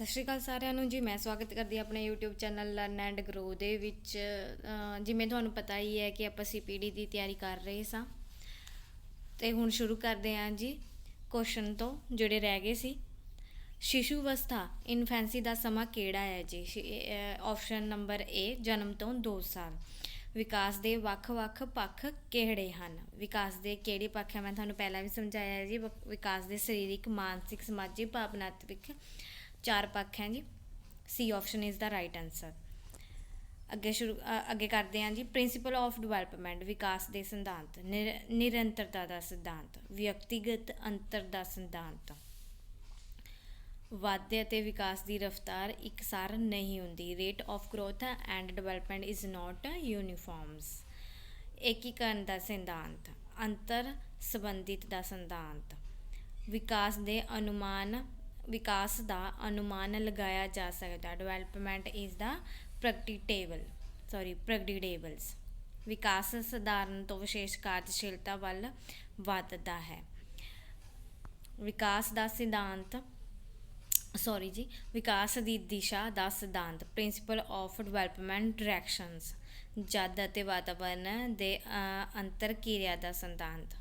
ਸਤਿ ਸ਼੍ਰੀ ਅਕਾਲ ਸਾਰਿਆਂ ਨੂੰ ਜੀ, ਮੈਂ ਸਵਾਗਤ ਕਰਦੀ ਹਾਂ ਆਪਣੇ YouTube channel learn and grow ਦੇ ਵਿੱਚ। ਜਿਵੇਂ ਤੁਹਾਨੂੰ ਪਤਾ ਹੀ ਹੈ ਕਿ ਆਪਾਂ ਸੀਪੀਡੀ ਦੀ ਤਿਆਰੀ ਕਰ ਰਹੇ ਸਾਂ। ਤੇ ਹੁਣ ਸ਼ੁਰੂ ਕਰਦੇ ਹਾਂ ਜੀ ਕੁਐਸਚਨ ਤੋਂ, ਜਿਹੜੇ ਰਹਿ ਗਏ ਸੀ। ਸ਼ਿਸ਼ੂ ਅਵਸਥਾ ਇਨਫੈਂਸੀ ਦਾ ਸਮਾਂ ਕਿਹੜਾ ਹੈ ਜੀ? ਆਪਸ਼ਨ ਨੰਬਰ A, ਜਨਮ ਤੋਂ 2 ਸਾਲ। ਵਿਕਾਸ ਦੇ ਵੱਖ-ਵੱਖ ਪੱਖ ਕਿਹੜੇ ਹਨ? ਵਿਕਾਸ ਦੇ ਕਿਹੜੇ ਪੱਖ ਹੈ? ਮੈਂ ਤੁਹਾਨੂੰ ਪਹਿਲਾਂ ਵੀ ਸਮਝਾਇਆ ਹੈ ਜੀ ਵਿਕਾਸ ਦੇ ਸਰੀਰਕ, ਮਾਨਸਿਕ, ਸਮਾਜਿਕ, ਭਾਵਨਾਤਮਿਕ ਚਾਰ ਪੱਖ ਹੈ ਜੀ। C option is the right answer ਅੱਗੇ ਸ਼ੁਰੂ ਅੱਗੇ ਕਰਦੇ ਹਾਂ ਜੀ। ਪ੍ਰਿੰਸੀਪਲ ਆਫ ਡਿਵੈਲਪਮੈਂਟ ਵਿਕਾਸ ਦੇ ਸਿਧਾਂਤ, ਨਿਰ- ਨਿਰੰਤਰਤਾ ਦਾ ਸਿਧਾਂਤ, ਵਿਅਕਤੀਗਤ ਅੰਤਰ ਦਾ ਸਿਧਾਂਤ। ਵਾਧੇ ਅਤੇ ਵਿਕਾਸ ਦੀ ਰਫ਼ਤਾਰ ਇਕਸਾਰ ਨਹੀਂ ਹੁੰਦੀ। Rate of growth and development is not uniforms ਏਕੀਕਰਨ ਦਾ ਸਿਧਾਂਤ, ਅੰਤਰ ਸੰਬੰਧਿਤ ਦਾ ਸਿਧਾਂਤ। ਵਿਕਾਸ ਦੇ ਅਨੁਮਾਨ ਵਿਕਾਸ ਦਾ ਅਨੁਮਾਨ ਲਗਾਇਆ ਜਾ ਸਕਦਾ। Development is the predictable sorry predictables ਵਿਕਾਸ ਸਧਾਰਨ ਤੋਂ ਵਿਸ਼ੇਸ਼ ਕਾਰਜਸ਼ੀਲਤਾ ਵੱਲ ਵੱਧਦਾ ਹੈ। ਵਿਕਾਸ ਦਾ ਸਿਧਾਂਤ ਸੌਰੀ ਜੀ, ਵਿਕਾਸ ਦੀ ਦਿਸ਼ਾ ਦਾ ਸਿਧਾਂਤ ਪ੍ਰਿੰਸੀਪਲ ਆਫ ਡਿਵੈਲਪਮੈਂਟ ਡਾਇਰੈਕਸ਼ਨਸ ਜਦ ਅਤੇ ਵਾਤਾਵਰਣ ਦੇ ਅੰਤਰ ਕਿਰਿਆ ਦਾ ਸਿਧਾਂਤ।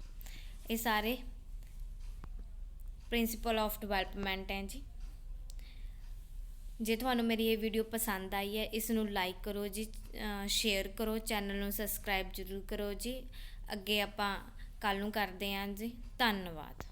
ਇਹ ਸਾਰੇ ਪ੍ਰਿੰਸੀਪਲ ਆਫ ਡਿਵੈਲਪਮੈਂਟ ਹੈ ਜੀ। ਜੇ ਤੁਹਾਨੂੰ ਮੇਰੀ ਇਹ ਵੀਡੀਓ ਪਸੰਦ ਆਈ ਹੈ, ਇਸ ਨੂੰ ਲਾਈਕ ਕਰੋ ਜੀ ਸ਼ੇਅਰ ਕਰੋ ਚੈਨਲ ਨੂੰ ਸਬਸਕ੍ਰਾਈਬ ਜ਼ਰੂਰ ਕਰੋ ਜੀ। ਅੱਗੇ ਆਪਾਂ ਕੱਲ ਨੂੰ ਕਰਦੇ ਹਾਂ ਜੀ। ਧੰਨਵਾਦ।